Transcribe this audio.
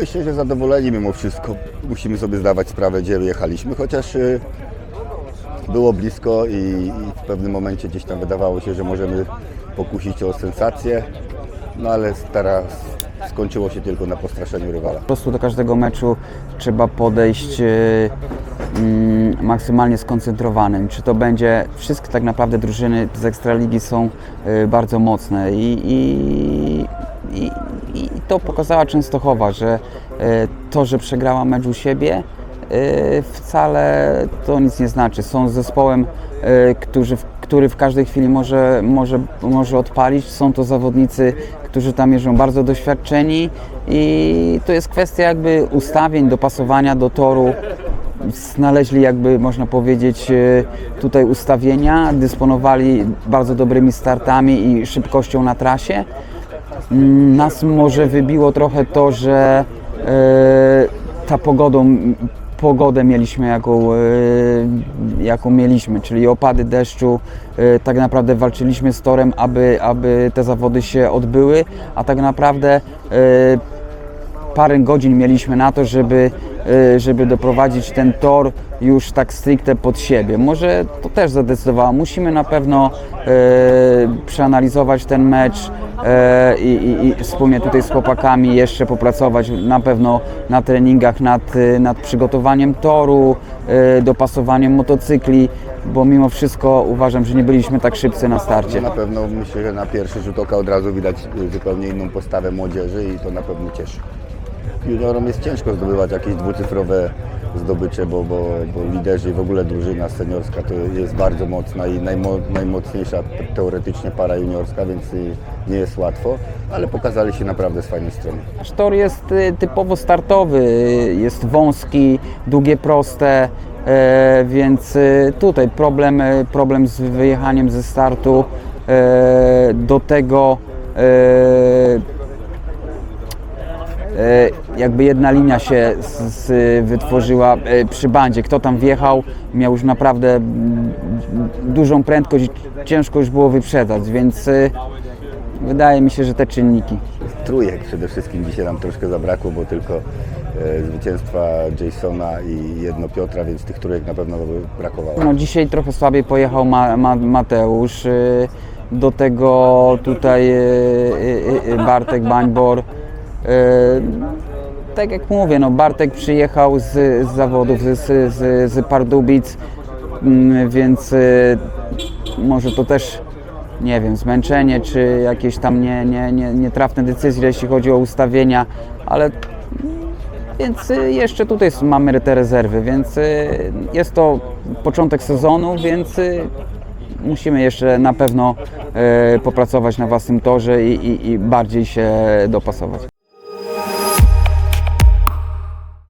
myślę, że zadowoleni mimo wszystko. Musimy sobie zdawać sprawę, gdzie jechaliśmy, chociaż y, było blisko i, w pewnym momencie gdzieś tam wydawało się, że możemy pokusić o sensację, no ale teraz skończyło się tylko na postraszeniu rywala. Po prostu do każdego meczu trzeba podejść e, mm, maksymalnie skoncentrowanym. Czy to będzie, wszystkie tak naprawdę drużyny z Ekstraligi są e, bardzo mocne i, i, i, i to pokazała Częstochowa, że e, to, że przegrała mecz u siebie, e, wcale to nic nie znaczy. Są zespołem, e, którzy, który w każdej chwili może, może, może odpalić. Są to zawodnicy, którzy tam jeżdżą bardzo doświadczeni i to jest kwestia jakby ustawień, dopasowania do toru. Znaleźli jakby można powiedzieć tutaj ustawienia, dysponowali bardzo dobrymi startami i szybkością na trasie. Nas może wybiło trochę to, że e, ta pogodą, pogodę mieliśmy jaką, e, jaką mieliśmy, czyli opady deszczu. E, tak naprawdę walczyliśmy z torem, aby, aby te zawody się odbyły, a tak naprawdę parę godzin mieliśmy na to, żeby, żeby doprowadzić ten tor już tak stricte pod siebie. Może to też zadecydowało. Musimy na pewno e, przeanalizować ten mecz e, i, wspólnie tutaj z chłopakami jeszcze popracować na pewno na treningach nad, nad przygotowaniem toru, dopasowaniem motocykli, bo mimo wszystko uważam, że nie byliśmy tak szybcy na starcie. Na pewno myślę, że na pierwszy rzut oka od razu widać y, zupełnie inną postawę młodzieży i to na pewno cieszy. Juniorom jest ciężko zdobywać jakieś dwucyfrowe zdobycze, bo, bo, bo liderzy i w ogóle drużyna seniorska to jest bardzo mocna i najmo, najmocniejsza teoretycznie para juniorska, więc y, nie jest łatwo, ale pokazali się naprawdę z fajnej strony. Nasz tor jest y, typowo startowy, y, jest wąski, długie, proste, e, więc tutaj problem, y, problem z wyjechaniem ze startu. e, Do tego e, e, jakby jedna linia się z, z, wytworzyła e, przy bandzie. Kto tam wjechał, miał już naprawdę mm, dużą prędkość i ciężko już było wyprzedzać, więc e, wydaje mi się, że te czynniki. Trójek przede wszystkim dzisiaj nam troszkę zabrakło, bo tylko e, zwycięstwa Jasona i jedno Piotra, więc tych trójek na pewno by brakowało. No, dzisiaj trochę słabiej pojechał Ma, Ma, Mateusz. Do tego tutaj Bartek Bańbor. Tak jak mówię, no Bartek przyjechał z, z zawodów, z, z, z, Pardubic, mm, więc y, może to też, nie wiem, zmęczenie, czy jakieś tam nie, nie, nie, nietrafne decyzje, jeśli chodzi o ustawienia, ale więc y, jeszcze tutaj mamy te rezerwy, więc y, jest to początek sezonu, więc musimy jeszcze na pewno popracować na własnym torze i, i, i bardziej się dopasować.